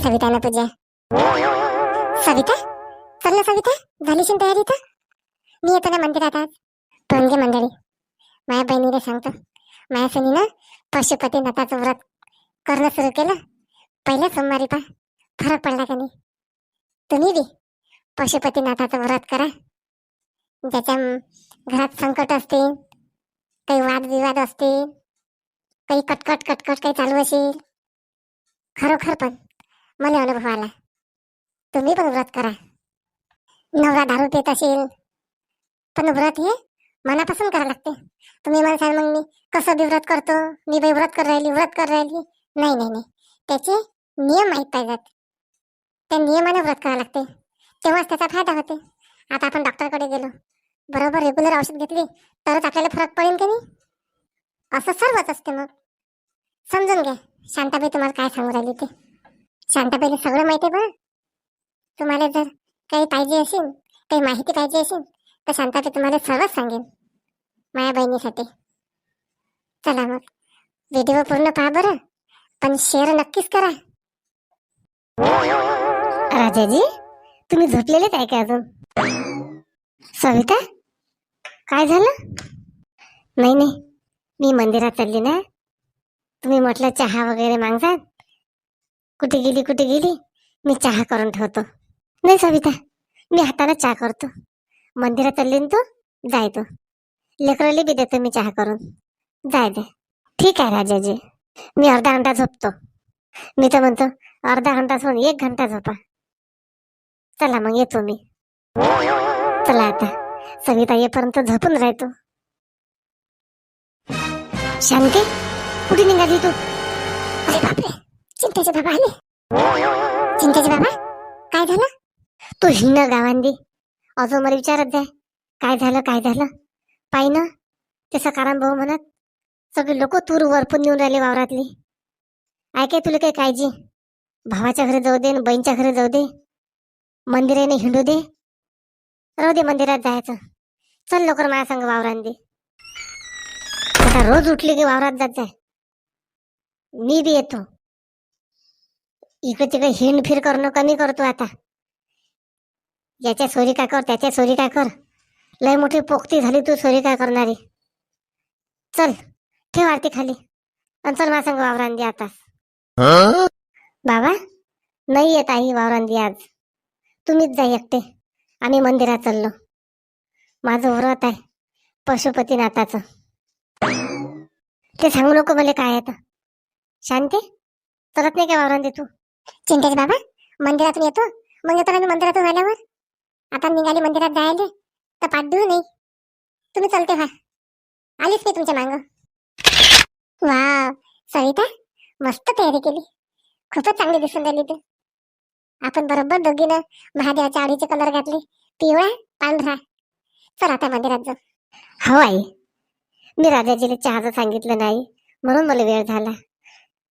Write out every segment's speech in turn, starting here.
झाली सविता ना पूजा सविता? चल ना सविता झालीशी तयारी तर मी येतो ना मंदिरात आज. म्हणजे मंडळी. माझ्या बहिणीला सांगतो. माझ्या सुनीनं पशुपती नाथाचं व्रत करणं सुरू केलं. पहिल्या सोमवारी पा फरक पडला का नाही? तुम्ही बी पशुपती नाथाचं व्रत करा. ज्याच्या घरात संकट असते काही वादविवाद असते काही कटकट कटकट काही चालू असेल. खरोखर पण. मला अनुभव आला. तुम्ही पण व्रत करा. नवरा दारू पित असेल पण व्रत हे मनापासून करावं लागते. तुम्ही मला सांग मग मी कसं बी व्रत करतो? मी बाई व्रत कर राहिली व्रत कर राहिली. नाही नाही नाही. त्याचे नियम माहीत पाहिजेत. त्या नियमाने व्रत करावं लागते. तेव्हाच त्याचा फायदा होते. आता आपण डॉक्टरकडे गेलो. बरोबर रेग्युलर औषध घेतली तरच आपल्याला फरक पडेल की नाही? असं सर्वच असते मग. समजून घ्या. शांताबाई तुम्हाला काय सांगू राहिली ते. शांताबाईला सगळं माहिती आहे बरं तुम्हाला जर काही पाहिजे असेल काही माहिती पाहिजे असेल तर शांताबाई तुम्हाला सर्वच सांगेन. माझ्या बहिणीसाठी. चला मग. व्हिडिओ पूर्ण पहा बरं पण शेअर नक्कीच करा. राजाजी तुम्ही झोपलेलेच आहे का अजून? सविता काय झालं? नाही नाही. मी मंदिरात चालली ना. तुम्ही म्हटलं चहा वगैरे मागसाल कुठे गेली कुठे गेली? मी चहा करून ठेवतो. नाही सविता मी हाताने चहा करतो. मंदिरात चालली तू? जाय तू. लेकराला बी देतो मी चहा करून. जाय दे. ठीक आहे राजाजी. मी अर्धा घंटा झोपतो. मी तर म्हणतो अर्धा घंटा सोडून एक घंटा झोपा. चला मग येतो मी. चला आता. सविता येपर्यंत झोपून राहतो शांती कुठे निघाली तू? अरे बापरे! चिंताचे बाबा आले. चिंताचे बाबा काय झालं? तू हिंड गावांदी अजून मला विचारत जाय काय झालं काय झालं? पाय ना ते सकाराम भाऊ म्हणत सगळे लोक तूर वरपून येऊन राहिले वावरातली. ऐकाय तुला काही काळजी? भावाच्या घरी जाऊ दे आणि बहीणच्या घरी जाऊ दे. मंदिराने हिंडू दे. राहू दे मंदिरात जायचं. चल लवकर माझ्या संग वावरात दे. आता रोज उठली की वावरात जात जाय. मी बी येतो. इकडे तिकडे हिंड फिर करणं कमी करतो आता. याच्या सोरी काय कर त्याच्या सोरी काय कर. लय मोठी पोक्ती झाली तू सोरी काय करणारी. चल ठेव आरती खाली. आणि चल मला सांग वावरांदी आता बाबा नाही येत आई वावरांदी आज. तुम्हीच जा एकटे. आम्ही मंदिरात चाललो. माझं व्रत आहे पशुपतीनाथाचं ते सांगू नको मला काय आहे शांती चलत नाही का वावरांदी तू? चिंतेश बाबा मंदिरातून येतो. मग येतो ना मंदिरातून आल्यावर? आता निघाली मंदिरात जायले तर पाठ देऊ नाही. तुम्ही चलते व्हा. आलीच मी तुमच्या मांग. वा सविता मस्त तयारी केली. खूपच चांगली दिसून राहिली तू. आपण बरोबर दोघीनं महादेवाच्या आडीचे कलर घातले. पिवळा पांढरा. चल आता मंदिरात जाऊ. हो आई. मी राजाजीला चहाचं सांगितलं नाही म्हणून मला वेळ झाला.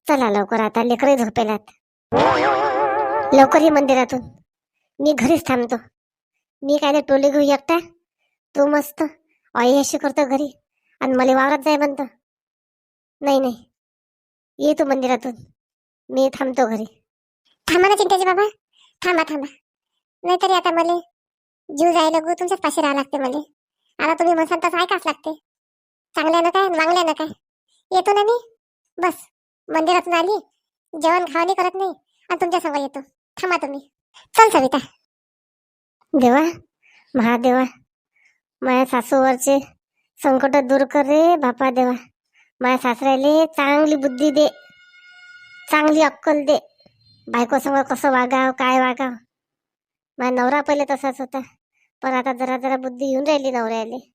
चला लवकर आता लेकरही झोपेलात लवकर ये मंदिरातून. मी घरीच थांबतो. मी काय ते टोले घेऊ एकटा? तू मस्त. आई अशी करतो घरी. आणि मला वावरात जाय म्हणतो. नाही नाही. ये तू मंदिरातून. मी थांबतो घरी. थांबा ना चिंताजी बाबा. थांबा थांबा. नाहीतरी आता मला जीव जायला गो तुमच्याच पाशी राहावं लागते मला. आता तुम्ही म्हणसाल तसं ऐकाच लागते. चांगल्यानं काय वांगल्यानं काय? येतो ना मी? बस. मंदिरातून आली. जेवण खावणी करत नाही आणि तुमच्या संग येतो. थांबा तुम्ही. चल सविता. देवा महादेवा माझ्या सासूवरचे संकट दूर कर रे बापा देवा. माझ्या सासऱ्याले चांगली बुद्धी दे. चांगली अक्कल दे. बायको संग कसं वागाव काय वागाव. माझा नवरा पहिले तसाच होता. पण आता जरा जरा बुद्धी येऊन राहिली नवऱ्याले.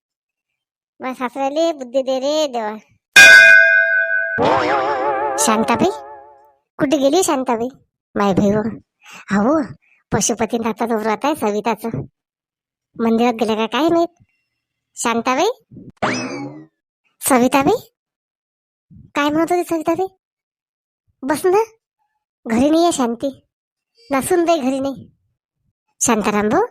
माझ्या सासऱ्याले बुद्धी दे रे देवा. शांताबाई? कुठे गेली शांताबाई? माय भाई हो पशुपतीनाथाचं व्रत आहे सविताचं. मंदिरात गेलं का काय माहीत? शांताबाई? सविताबाई? काय म्हणत होती सविताबाई? बस ना. घरी नाही आहे शांती. ना सुनबाई घरी नाही. शांताराम भाऊ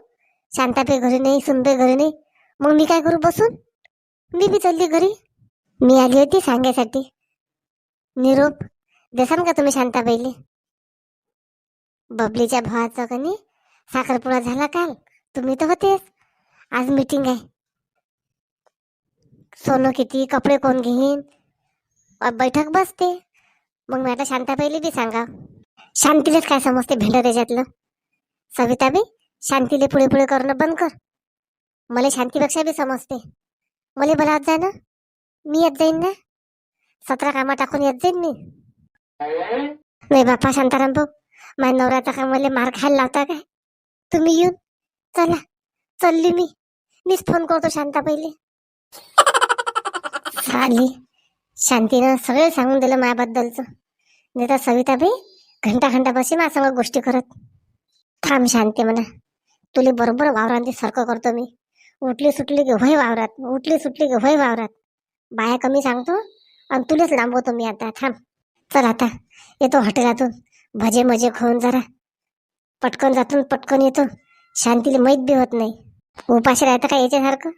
शांताबाई घरी नाही सुनबाई घरी नाही. मग मी काय करू बसून? मी बी चालली घरी. मी आली होती सांगायसाठी. निरोप देसान का तुम्ही शांताबाईले बबलीच्या भावाचं कनी साखरपुडा झाला काल. तुम्ही तर होतेच आज मीटिंग आहे. सोनं किती कपडे कोण घेईन? बैठक बसते. मग मी आता शांताबाईला बी सांगा शांतीलेच काय समजते भेंड त्याच्यातलं? सविताबाई शांतीले पुढे पुढे करणं बंद कर. मला शांतीपेक्षा बी समजते. मला बोलावत जा ना मी येत जाईन ना? सतरा कामा टाकून येत जाईन मी. नाही बापा शांताराम भाऊ माझ्या नवऱ्याचा का मला मार खायला लावता काय? तुम्ही येऊन चला चालली मी. मीच फोन करतो शांता पहिले. आली शांतीनं सगळं सांगून दिलं माझ्याबद्दलचं नाही तर सविताबाई घंटा घंटा बशी माझ्या संग गोष्टी करत. थांब शांती म्हणा. तुला बरोबर वावरांती सारखं करतो मी. उठली सुटली की होय वावरात उठली सुटली की होय वावरात. बाया कमी सांगतो आणि तुलाच लांबवतो मी आता. थांब. चल आता. येतो हॉटेलातून. भजे मजे खाऊन जरा. पटकन जातून पटकन येतो. शांतीला माहीत बी होत नाही. उपाशी राहतं का याच्यासारखं?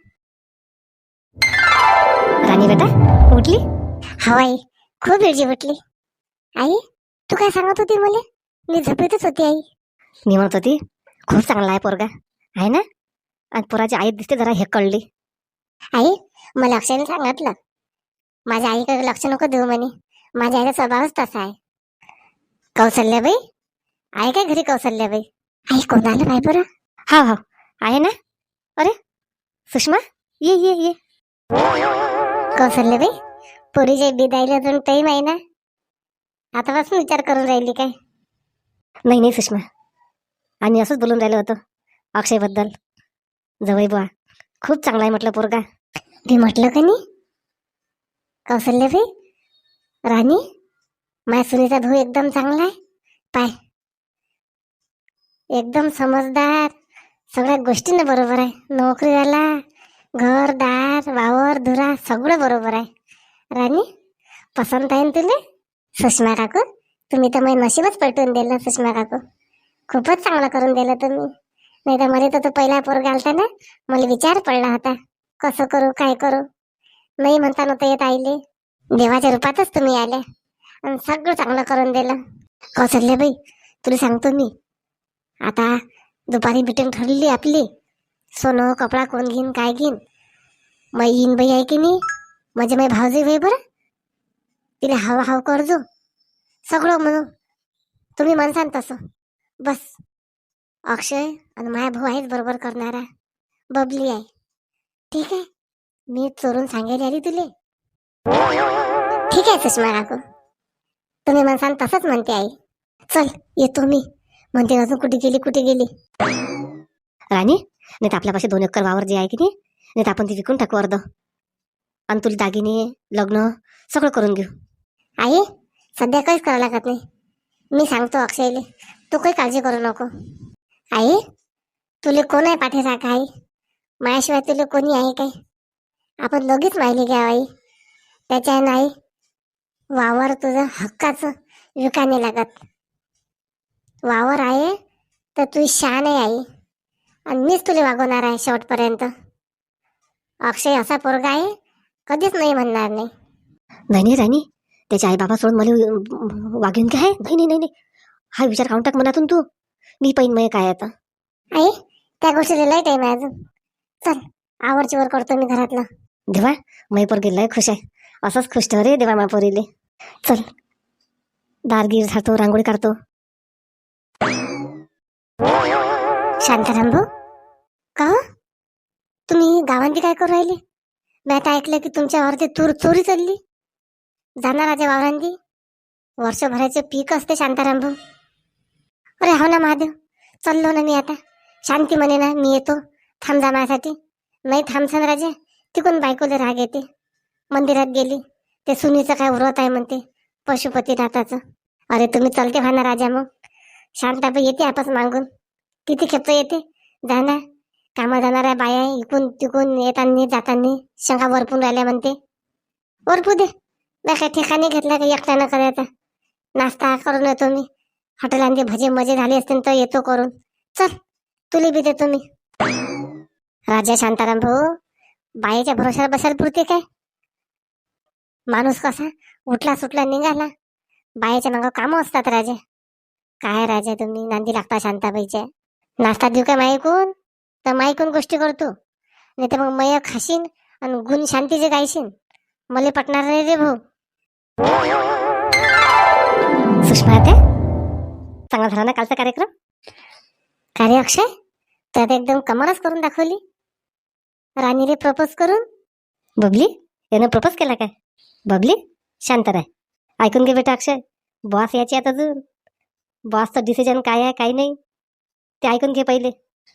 राणी बेटा उठली? हवाई खूप वेळची उठली. आई तू काय सांगत होती मला? मी झोपेतच होती आई. मी म्हणत होती खूप चांगला आहे पोरगा. आहे ना? आणि पोराची आई दिसते जरा हे कळली आई मला अक्षयने सांगितलं. माझ्या आईकडे लक्ष नको देऊ म्हणे. माझ्या आईचा स्वभावच तसा आहे. कौशल्याबाई आहे काय घरी कौशल्याबाई आई कोण आलं काय बरं? हा हा. आहे ना? अरे सुषमा? ये ये ये. कौशल्याबाई पोरीच्या बिदायला अजून टाईम आहे ना? आतापासून विचार करून राहिली काय? नाही नाही सुषमा. आणि असंच बोलून राहिलं होतं अक्षयबद्दल. जवळ बुवा. खूप चांगला आहे म्हटलं पोरगा. मी म्हटलं का नाही? कौशल्याबाई राणी माझ्या सुनीचा भाऊ एकदम चांगला आहे. पाय. एकदम समजदार. सगळ्या गोष्टीनं बरोबर आहे. नोकरीवाला घर दार वावर धुरा सगळं बरोबर आहे. राणी पसंत आहे ना तुले? सुषमा काकू तुम्ही तर माझं नशीबच पलटून दिलं सुषमा काकू. खूपच चांगलं करून दिलं तुम्ही. नाही तर मला तर तो पहिला पोरगा आलता ना? मला विचार पडला होता. कसं करू काय करू? नाही म्हणता नव्हतं येत आईले. देवाच्या रूपातच तुम्ही आले. आणि सगळं चांगलं करून दिलं. कौशल्याबाई तुला सांगतो मी. आता दुपारी मिटिंग ठरली आपली. सोनं कपडा कोण घेईन काय घेईन? मग येईन बाई आहे की नाही? म्हणजे माझी भाऊजी बाई बरं? तिला हाव हाव करजो. सगळं म्हणून. तुम्ही म्हणसान तसं. बस. अक्षय आणि माझा भाऊ आहेच बरोबर करणारा. बबली आहे. ठीक आहे. मी चोरून सांगायला आली तुले. ठीक आहे सुषमा काकू. तुम्ही म्हणसान तसंच म्हणते आई. चल येतो मी. म्हणते अजून कुठे गेली कुठे गेली? राणी नाही तर आपल्यापाशी दोन एकर वावर जे आहे की नाही नाही तर आपण ती विकून टाकू अर्ध. आणि तुला दागिने लग्न सगळं करून घेऊ. आई सध्या काहीच करावं लागत नाही. मी सांगतो अक्षयले तू काही काळजी करू नको. आई तुला कोण आहे पाठीसारखं आई? माझ्याशिवाय तुला कोणी आहे काय? आपण दोघीच माहिती घ्या आई. त्याच्या नाही. वावर तुझं हक्काचं विकाने लागत. वावर आहे तर तू शान आहे आई. आणि मीच तुला वागवणार आहे शेवटपर्यंत. अक्षय असा पोरगा आहे कधीच नाही म्हणणार नाही. नाही नाही राणी. त्याच्या आई बाबा सोडून मला वागेन काय? नाही नाही नाही नाही. हा विचार काढून टाक मनातून तू. मी पैन मय काय आता. आई त्या गोष्टीला लय टाइम आहे अजून. चल आवडची वर करतो मी घरातलं. देवा मै पोरगी लय खुश आहे. असंच खुश ठेव रे देवा मापोरीले चल दारगीर झाडतो रांगोळी काढतो. शांताराम भाऊ का हो? तुम्ही गावांची काय करू राहिले? मी आता ऐकलं की तुमच्या ते तूर चोरी चालली. जाणार राजा वावरांची वर्षभराचे पीक असते शांताराम भाऊ अरे हो ना महादेव चाललो ना मी आता. शांती म्हणे ना मी येतो. थांब जा माझ्यासाठी. नाही थांबसान राजे तिकडून बायकोले राग येते. मंदिरात गेली. ते सुनीचं काय व्रत आहे म्हणते. पशुपतीनाथाचं अरे तुम्ही चलते व्हा ना राजा मग. शांताबाई येते आपस मागून. किती खेपत येते. जा ना कामा जाणाऱ्या बाया इकून तिकून येताना जाताना शंका वरपून राहिल्या म्हणते. वरपू दे. मी काही ठिकाणी घेतला का एकट्यानं करायचा. नाश्ता करून येतो मी. हॉटेलांचे भजे मजे झाले असतील तर येतो करून. चल तुले बी देतो मी. राजा शांताराम भाऊ बायाच्या भरोशावर बसायला पुरते काय? माणूस कसा? उठला सुटला निघाला. बायाच्या मग कामं असतात राजे. काय राजे तुम्ही? नांदी लागता शांताबाईच्या नाश्ता देऊ का माईकून तर माईकून गोष्टी करतो. नाही तर मग मय खाशीन आणि गुण शांतीचे गायशीन. मले पटणार नाही रे भाऊ. सुषमा ते चांगला झाला ना कालचा कार्यक्रम? कार्य अक्षय त्यात एकदम कमालच करून दाखवली. राणीने प्रपोज करून. बबली यानं प्रपोज केला काय? बबली शांत राय ऐकून घे बेटा अक्षय. बॉस याची आता अजून. बॉसचं डिसिजन काय आहे काय नाही. ते ऐकून घे पहिले.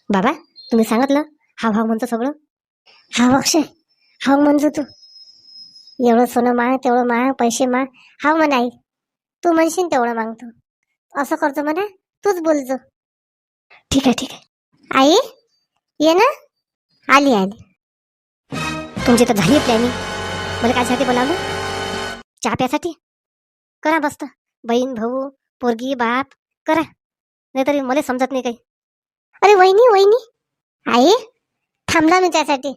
बाबा तुम्ही सांगितलं हाव हाव म्हणतो सगळं. हा अक्षय हाव म्हणतो तू. एवढं सोनं माग तेवढं माग पैसे माग हाव म्हणा आई. तू म्हणशील तेवढं मागतो. असं करतो म्हणा तूच बोलतो ठीक आहे ठीक आहे. आई ये ना. आली आली. तुमची तर झाली प्लॅनिंग मला कायसाठी बोलावलं? चहा प्यासाठी करा बसत बहीण भाऊ पोरगी बाप करा. नाहीतरी मला समजत नाही काही. अरे वहिनी वहिनी. आई थांबला मी त्यासाठी.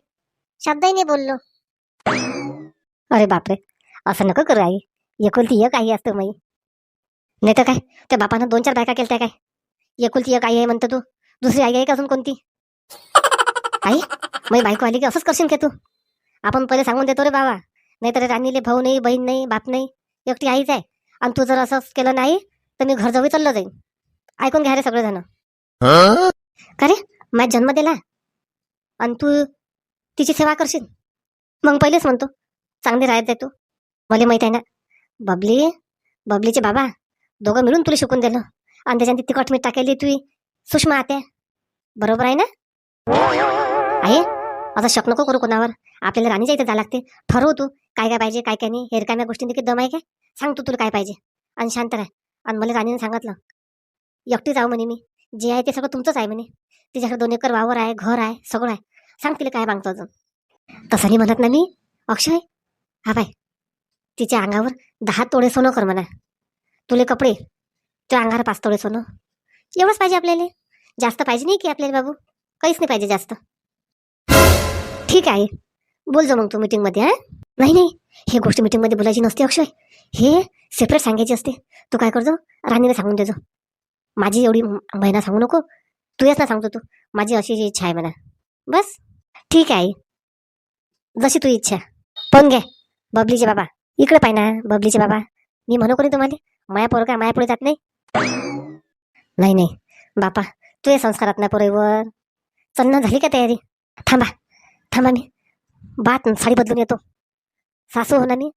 शब्दही नाही बोललो. अरे बापरे. असं नको करू आई. एकुलती एक आई असतो मी नाही तर काय? त्या बापानं दोन चार बायका केल्या काय? एकुलती एक आई आहे म्हणतो तू. दुसरी आई आहे का अजून कोणती? आई मग बायको आली की असंच करशील का तू? आपण पहिले सांगून देतो रे बाबा. नाहीतर राणीले भाऊ नाही बहीण नाही बाप नाही एकटी आईच आहे. आणि तू जर असंच केलं नाही तर मी घर जवळ चाललं जाईन. ऐकून घ्या रे सगळेजण. का रे? माझा जन्म दिला. आणि तू तिची सेवा करशील. मग पहिलेच म्हणतो चांगली राहत तू. मला माहीत आहे ना. बबली बबलीचे बाबा दोघं मिळून तुला शिकून दिलं. आणि त्याच्यात तिखट मीठ टाकायली तुही सुषमा आत्या. बरोबर आहे ना? आहे असं शक नको करू कोणावर. आपल्याला राणीच्या इथे जायला लागते. ठरव तू. काय काय पाहिजे काय काय नाही हेरकाम्या गोष्टी देखील दम आहे काय सांग तू तुला काय पाहिजे. आणि शांत राह. आणि मला जाणीनं सांगितलं एकटी जाऊ म्हणे मी. जे आहे ते सगळं तुमचंच आहे म्हणे. तिच्याकडे दोन एकर वावर आहे घर आहे सगळं आहे. सांग तिला काय मागतो अजून. तसं नाही म्हणत ना मी अक्षय. हा बाय. तिच्या अंगावर दहा तोडे सोनं कर म्हणा. तुले कपडे तुझ्या अंगावर पाच तोडे सोनं. एवढंच पाहिजे आपल्याला. जास्त पाहिजे नाही की आपल्याला बाबू. काहीच नाही पाहिजे जास्त. ठीक आहे. बोल जा मग तू मीटिंगमध्ये हा? नाही नाही. हे गोष्ट मीटिंगमध्ये बोलायची नसते अक्षय. हे सेपरेट सांगायची असते. तू काय करतो? राणीला सांगून देजो माझी एवढी महिना सांगू नको. तू याच ना सांगतो तू. माझी अशी जी इच्छा आहे म्हणा. बस. ठीक आहे जशी तू इच्छा. पण घे. बबलीचे बाबा. इकडे पाय ना बबलीचे बाबा. मी म्हणू कोणी तुम्हाला? माया पोरगा माया पुढे जात नाही? नाही नाही. बापा तू हे संस्कारात ना पोरीवर चलना झाली का तयारी? थांबा. थांबा मी. बात साडी बदलून येतो. सासू हो ना मी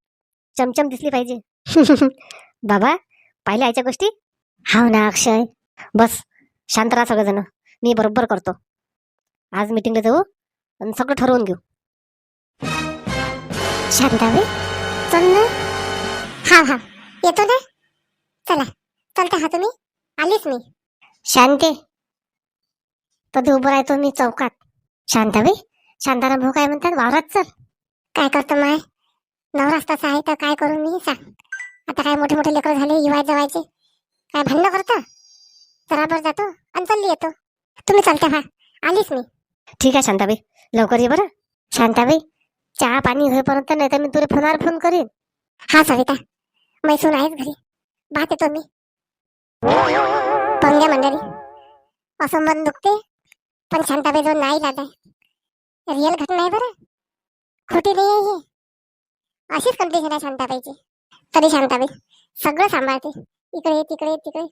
चमचम दिसली पाहिजे. बाबा पाहिल्या आयच्या गोष्टी? हाव ना अक्षय. बस शांत राहा सगळेजण. मी बरोबर करतो. आज मीटिंगला जाऊ आणि सगळं ठरवून घेऊ. शांताबाई चल ना. हा हा येतो ना? चला. चलता हा तुम्ही? आलीच मी. शांते. कधी उभं राहतो मी चौकात. शांताबाई शांताराम भाऊ काय म्हणतात? वावरात चल. काय करतो माय? नवराच तसा आहे तर काय करू मी सांग. आता काय मोठे मोठे लेकर झाले युवाय जवायचे. काय भांडणं करता? बरोबर जातो आणि चालली येतो. तुम्ही चालता हा आलीच मी. ठीक आहे शांताबाई. लवकर ये बरं. शांताबाई चहा पाणी होईपर्यंत नाही तर मी तुला फोनवर फोन करीन. हा सविता. मैसून आहेच घरी. बात येतो मी. पंग्या मंडळी असं मन दुखते पण शांताबाई जो नाही आहे रिअल घटना आहे बरं. खोटी नाही आहे ही. अशीच कंडिशन आहे शांताबाईची. तरी शांताबाई सगळं सांभाळते. इकडे तिकडे तिकडे.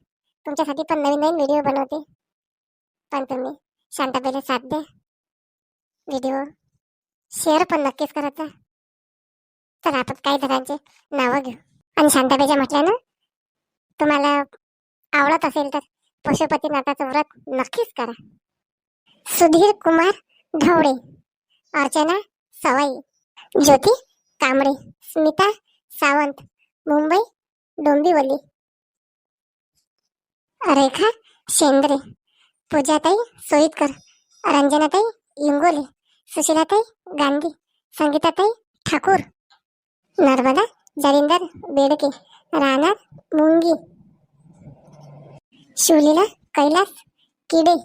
तुमच्यासाठी पण नवीन नवीन व्हिडिओ बनवते. पण तुम्ही शांताबाईला साथ द्या. व्हिडिओ शेअर पण नक्कीच करत जा. तर आपण काही जणांचे नावं घेऊ. आणि शांताबाईच्या म्हटल्यानं तुम्हाला आवडत असेल तर पशुपतीनाथाचं व्रत नक्कीच करा. सुधीर कुमार ढवळे अर्चना सवाई ज्योती कांबळे स्मिता सावंत मुंबई डोंबिवली. रेखा शेंद्रे पूजाताई सोईतकर रंजनाताई इंगोले सुशीलाताई गांधी संगीताताई ठाकूर. नर्मदा जरिंदर बेडके राणा मुंगी. शिवलीला कैलास किडे.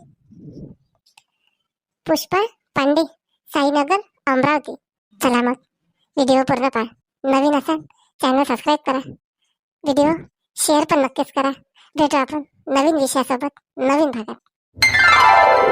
पुष्पा पांडे साईनगर अमरावती. चला मग. व्हिडिओ पूर्ण पहा. नवीन असाल चॅनल सबस्क्राईब करा. व्हिडिओ शेअर पण नक्कीच करा. भेटू आपण नवीन विषयासोबत नवीन भागात.